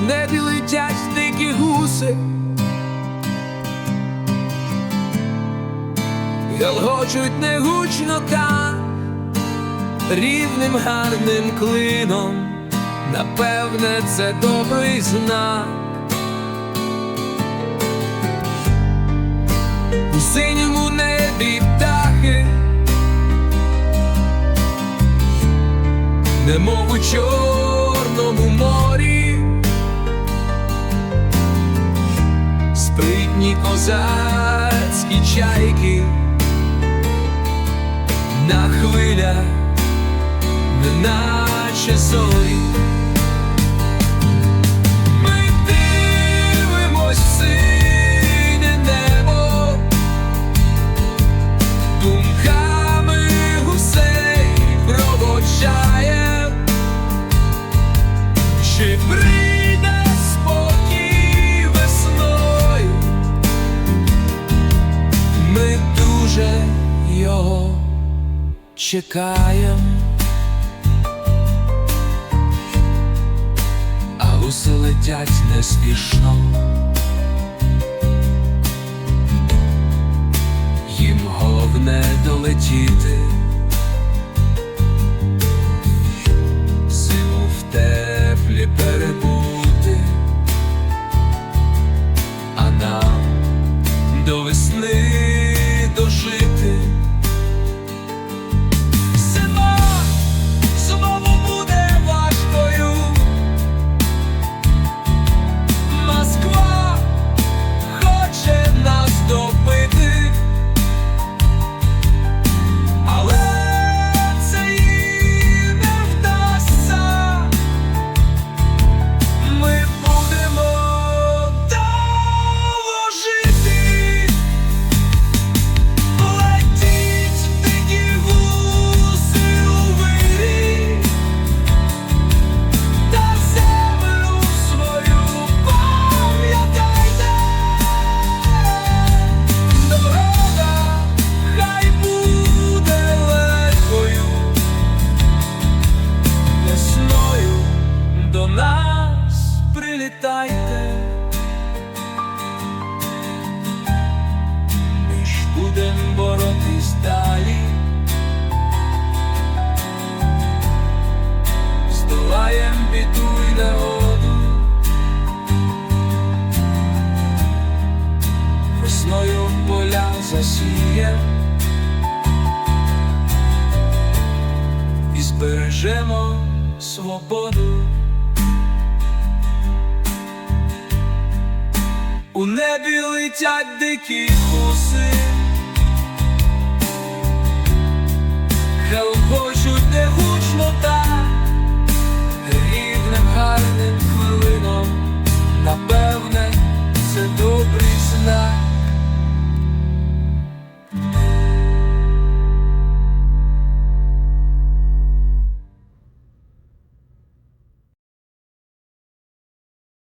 у небі летять дикі гуси. Галгочуть негучно та рівним гарним клином, напевне, це добрий знак. У синьому небі птахи, немов у козацькі чайки. На хвилях, неначе зорі. Ми дивимось в синє небо, думками гусей проводжає, чекаємо. а гуси летять неспішно. Їм головне долетіти, прилітайте. Ми ж будем боротись далі. Здолаєм біду й негоду Весною поля засієм І збережемо свободу У небі летять дикі гуси